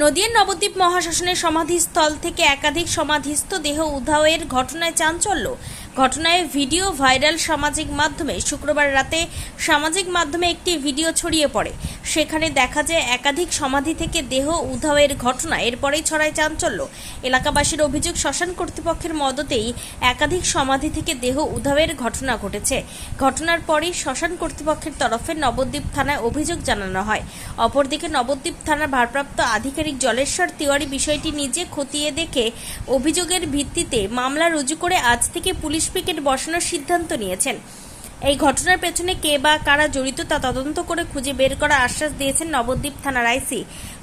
নদিয়ার নবদ্বীপ মহাশাসনের সমাধিস্থল থেকে একাধিক সমাধিস্থ দেহ উদ্ধারের ঘটনায় চাঞ্চল্য। ঘটনায় ভিডিও ভাইরাল সামাজিক মাধ্যমে শুক্রবার রাতে সামাজিক মাধ্যমে একটি ভিডিও ছড়িয়ে পড়ে। সেখানে দেখা যায় একাধিক সমাধি থেকে দেহ উধাওয়ের ঘটনা। এরপরেই ছড়ায় চাঞ্চল্য। এলাকাবাসীর অভিযোগ, শ্মশান কর্তৃপক্ষের মদতেই একাধিক সমাধি থেকে দেহ উধাওয়ের ঘটনা ঘটেছে। ঘটনার পরই শ্মশান কর্তৃপক্ষের তরফে নবদ্বীপ থানায় অভিযোগ জানানো হয়। অপরদিকে নবদ্বীপ থানার ভারপ্রাপ্ত আধিকারিক জলেশ্বর তিওয়ারি বিষয়টি নিজে খতিয়ে দেখে অভিযোগের ভিত্তিতে মামলা রুজু করে আজ থেকে পুলিশ পিকেট বসানোর সিদ্ধান্ত নিয়েছেন। এই ঘটনার পেছনে কে বা কারা জড়িত তা তদন্ত করে খুঁজে বের করার আশ্বাস দিয়েছেন নবদ্বীপ থানার আইসি।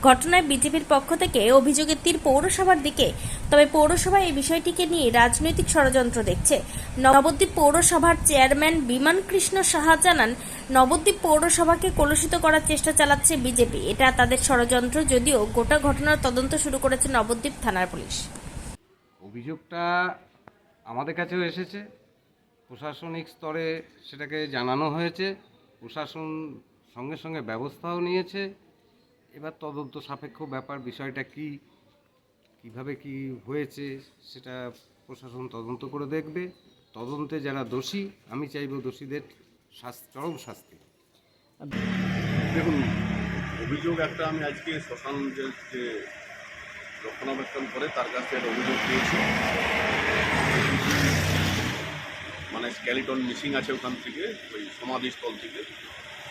ঘটনায় বিজেপির পক্ষ থেকে অভিযোগের তীর পৌরসভার দিকে। তবে পৌরসভা এই বিষয়টিকে নিয়ে রাজনৈতিক ষড়যন্ত্র দেখছে। নবদ্বীপ পৌরসভার চেয়ারম্যান বিমান কৃষ্ণ সাহা জানান, নবদ্বীপ পৌরসভাকে কলুষিত করার চেষ্টা চালাচ্ছে বিজেপি। এটা তাদের ষড়যন্ত্র, যদিও গোটা ঘটনার তদন্ত শুরু করেছে নবদ্বীপ থানার পুলিশ। অভিযোগটা আমাদের কাছেও এসেছে। প্রশাসনিক স্তরে সেটাকে জানানো হয়েছে। প্রশাসন সঙ্গে সঙ্গে ব্যবস্থাও নিয়েছে। এবার তদন্ত সাপেক্ষ ব্যাপার, বিষয়টা কি, কীভাবে কি হয়েছে সেটা প্রশাসন তদন্ত করে দেখবে। তদন্তে যারা দোষী, আমি চাইব দোষীদের চরম শাস্তি। দেখুন, অভিযোগ একটা আমি আজকে শ্মশান যে রক্ষণাবেক্ষণ করে তার কাছ থেকে অভিযোগ পেয়েছি। স্ক্যালিটন মিসিং আছে ওখান থেকে, ওই সমাধিস্থল থেকে।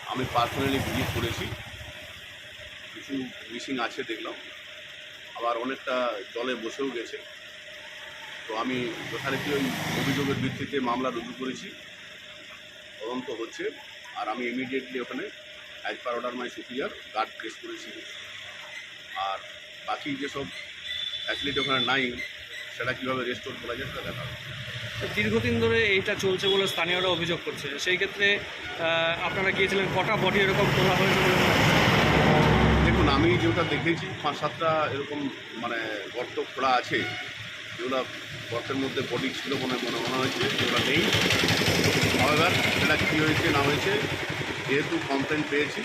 আমি পার্সোনালি ভিজিট করেছি। কিছু মিসিং আছে দেখলাম। আবার অনেকটা জলে বসেও গেছে। তো আমি যথারীতি ওই অভিযোগের ভিত্তিতে মামলা রুজু করেছি। তদন্ত হচ্ছে। আর আমি ইমিডিয়েটলি ওখানে as per order my superior guard place করেছি। আর বাকি যেসব ফ্যাসিলিটি ওখানে নাই, সেটা কীভাবে রেস্টোর করা যায়, সেটা দেখা। দীর্ঘদিন ধরে এইটা চলছে বলে স্থানীয়রা অভিযোগ করছে। সেই ক্ষেত্রে আপনারা গিয়েছিলেন কটা বডি এরকম তোলা হয়েছে বলে দেখুন আমি যেটা দেখেছি পাঁচ সাতটা এরকম মানে গর্ত খোলা আছে। যেগুলো গর্তের মধ্যে বডি ছিল মনে মনে মনে হয়েছে যেগুলো নেই। এবার সেটা কী হয়েছে না হয়েছে যেহেতু কমপ্লেন পেয়েছি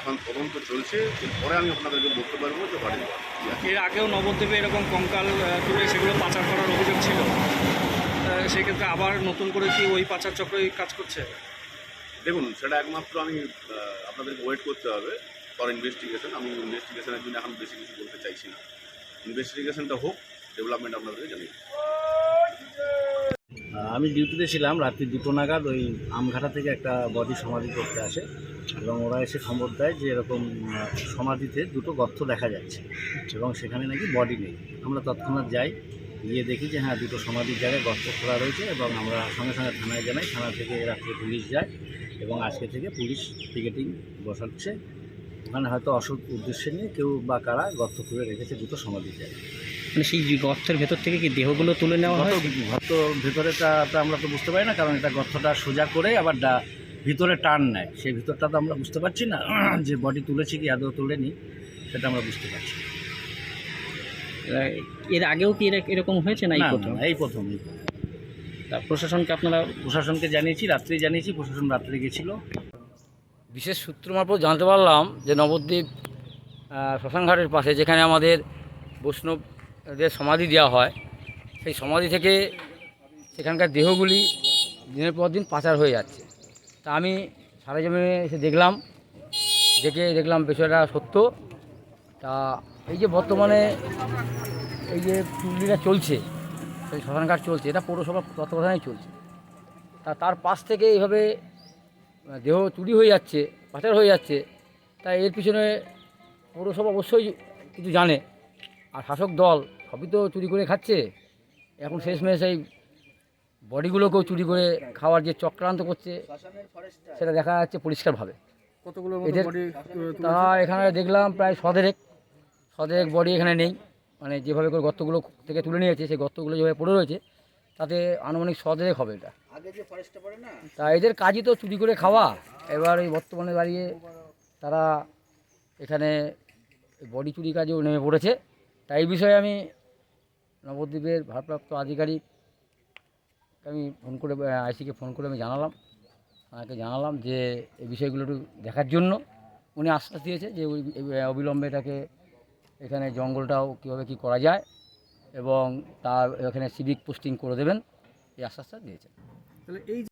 এখন তদন্ত চলছে। এরপরে আমি আপনাদেরকে বলতে পারব যে বাড়ি এর আগেও নবদ্বীপে এরকম কঙ্কাল তুলে সেগুলো পাচার করার অভিযোগ ছিল আহ, সেই ক্ষেত্রে আবার নতুন করে কি ওই পাচার চক্রই কাজ করছে? দেখুন সেটা একমাত্র আমি আহ, আপনাদেরকে ওয়েট করতে হবে ফর ইনভেস্টিগেশন আমি ইনভেস্টিগেশনের জন্য এখন বেশি কিছু বলতে চাইছি না। ইনভেস্টিগেশনটা হোক ডেভেলপমেন্ট আপনাদেরকে জানিয়ে আমি ডিউটিতে ছিলাম রাত্রি দুটো নাগাদ ওই আমঘাটা থেকে একটা বডি সমাধি করতে আসে এবং ওরা এসে খবর দেয় যে এরকম সমাধিতে দুটো গর্ত দেখা যাচ্ছে এবং সেখানে নাকি বডি নেই। আমরা তৎক্ষণাৎ যাই গিয়ে দেখি যে হ্যাঁ দুটো সমাধির জায়গায় গর্ত খোলা রয়েছে এবং আমরা সঙ্গে সঙ্গে থানায় জানাই থানা থেকে রাত্রে পুলিশ যায় এবং আজকে থেকে পুলিশ পিকেটিং বসাচ্ছে। ওখানে হয়তো অসৎ উদ্দেশ্যে নিয়ে কেউ বা কারা গর্ত করে রেখেছে দুটো সমাধির জায়গায়। মানে সেই গর্তের ভেতর থেকে কি দেহগুলো তুলে নেওয়া হয় গর্ত ভেতরেটা তো আমরা তো বুঝতে পারি না কারণ এটা গর্তটা সোজা করে আবার ডা ভিতরে টান নেয়। সেই ভিতরটা তো আমরা বুঝতে পারছি না যে বডি তুলেছি কি আদৌ তুলেনি সেটা আমরা বুঝতে পারছি এর আগেও কি এরা- এরকম হয়েছে না এই প্রথম? এই প্রথম তা প্রশাসনকে আপনারা প্রশাসনকে জানিয়েছি রাত্রে জানিয়েছি প্রশাসন রাত্রে গেছিল। বিশেষ সূত্র মারফত জানতে পারলাম যে নবদ্বীপ শ্মশানঘাটের পাশে যেখানে আমাদের বৈষ্ণবদের সমাধি দেওয়া হয় সেই সমাধি থেকে সেখানকার দেহগুলি দিনের পর দিন পাচার হয়ে যাচ্ছে। তা আমি সারা জমিনে এসে দেখলাম দেখে দেখলাম বিষয়টা সত্য। তা এই যে বর্তমানে এই যে চুল্লিটা চলছে সেই শ্মশানঘাট চলছে এটা পৌরসভা তত্ত্বাবধানেই চলছে। তা তার পাশ থেকে এইভাবে দেহ চুরি হয়ে যাচ্ছে পাচার হয়ে যাচ্ছে তাই এর পিছনে পৌরসভা অবশ্যই কিছু জানে। আর শাসক দল সবই তো চুরি করে খাচ্ছে। এখন শেষমেশ এই বডিগুলোকেও চুরি করে খাওয়ার যে চক্রান্ত করছে সেটা দেখা যাচ্ছে পরিষ্কারভাবে। কতগুলো এদের তা এখানে দেখলাম প্রায় সদেরেক সদেরেক বডি এখানে নেই। মানে যেভাবে করে গর্তগুলো থেকে তুলে নিয়েছে সেই গর্তগুলো যেভাবে পড়ে রয়েছে তাতে আনুমানিক সদেরেক হবে এটা। তা এদের কাজই তো চুরি করে খাওয়া। এবার এই বর্তমানে দাঁড়িয়ে তারা এখানে বডি চুরি কাজেও নেমে পড়েছে। তাই এই বিষয়ে আমি নবদ্বীপের ভারপ্রাপ্ত আধিকারিক আমি ফোন করে আইসিকে ফোন করে আমি জানালাম। তাকে জানালাম যে এই বিষয়গুলো একটু দেখার জন্য। উনি আশ্বাস দিয়েছে যে অবিলম্বে এটাকে এখানে জঙ্গলটাও কীভাবে কী করা যায় এবং তার এখানে সিভিক পোস্টিং করে দেবেন, এই আশ্বাসটা দিয়েছেন। তাহলে এই